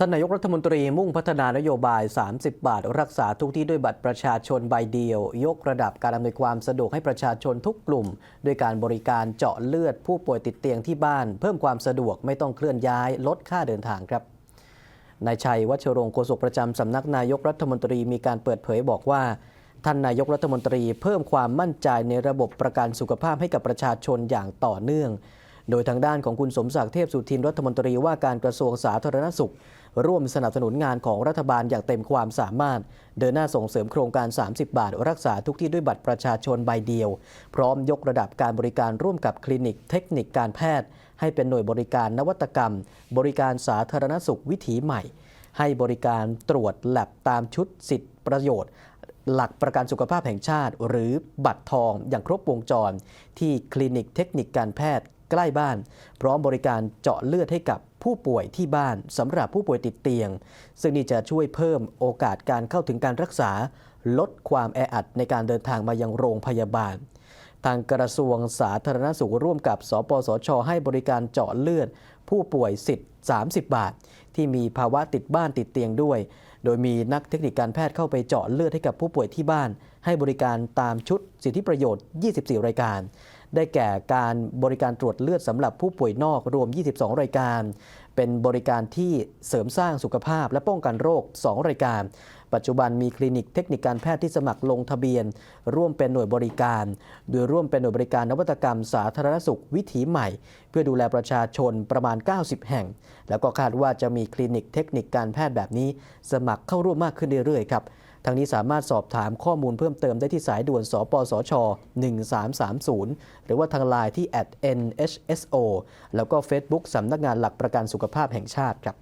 ท่านนายกรัฐมนตรีมุ่งพัฒนานโยบาย 30 บาท รักษาทุกที่ด้วยบัตรประชาชนใบเดียว ยกระดับการอำนวยความสะดวกให้ประชาชนทุกกลุ่ม ด้วยการบริการเจาะเลือดผู้ป่วยติดเตียงที่บ้าน เพิ่มความสะดวกไม่ต้องเคลื่อนย้าย ลดค่าเดินทางครับนายชัยวัชรงค์โฆษกประจำสำนักนายกรัฐมนตรีมีการเปิดเผยบอกว่า ท่านนายกรัฐมนตรีเพิ่มความมั่นใจในระบบประกันสุขภาพให้กับประชาชนอย่างต่อเนื่อง โดยทางด้านของคุณสมศักดิ์เทพสุทินรัฐมนตรีว่าการกระทรวงสาธารณสุข ร่วมสนับสนุนงานของรัฐบาลอย่างเต็มความสามารถ เดินหน้าส่งเสริมโครงการ 30 บาท รักษาทุกที่ด้วยบัตรประชาชนใบเดียว พร้อมยกระดับการบริการร่วมกับคลินิกเทคนิคการแพทย์ ให้เป็นหน่วยบริการนวัตกรรม บริการสาธารณสุขวิถีใหม่ ให้บริการตรวจแลบตามชุดสิทธิประโยชน์หลักประกันสุขภาพแห่งชาติ หรือบัตรทองอย่างครบวงจร ที่คลินิกเทคนิคการแพทย์ ใกล้บ้าน พร้อมบริการเจาะเลือดให้กับผู้ป่วยที่บ้านสำหรับผู้ป่วยติดเตียง ซึ่งนี่จะช่วยเพิ่มโอกาสการเข้าถึงการรักษา ลดความแออัดในการเดินทางมายังโรงพยาบาล ทางกระทรวงสาธารณสุขร่วมกับ สปสช ให้บริการเจาะเลือด ผู้ป่วยสิทธิ์ 30 บาท ที่มีภาวะติดบ้านติดเตียงด้วย โดยมีนักเทคนิคการแพทย์เข้าไปเจาะเลือดให้กับผู้ป่วยที่บ้าน ให้บริการตามชุดสิทธิประโยชน์ 24 รายการ ได้แก่การบริการตรวจเลือดสำหรับผู้ป่วยนอกรวม 22 รายการ เป็นบริการที่เสริมสร้างสุขภาพและป้องกันโรค 2 รายการ ปัจจุบันมีคลินิกเทคนิคการแพทย์ที่สมัครลงทะเบียน ร่วมเป็นหน่วยบริการ โดยร่วมเป็นหน่วยบริการนวัตกรรมสาธารณสุขวิถีใหม่ เพื่อดูแลประชาชนประมาณ 90 แห่ง แล้วก็คาดว่าจะมีคลินิกเทคนิคการแพทย์แบบนี้ สมัครเข้าร่วมมากขึ้นเรื่อยๆครับทางนี้สามารถสอบถามข้อมูลเพิ่มเติมได้ที่สายด่วน สปสช 1330 หรือว่าทางไลน์ที่ @nhso แล้วก็ Facebook สำนักงานหลักประกันสุขภาพแห่งชาติครับ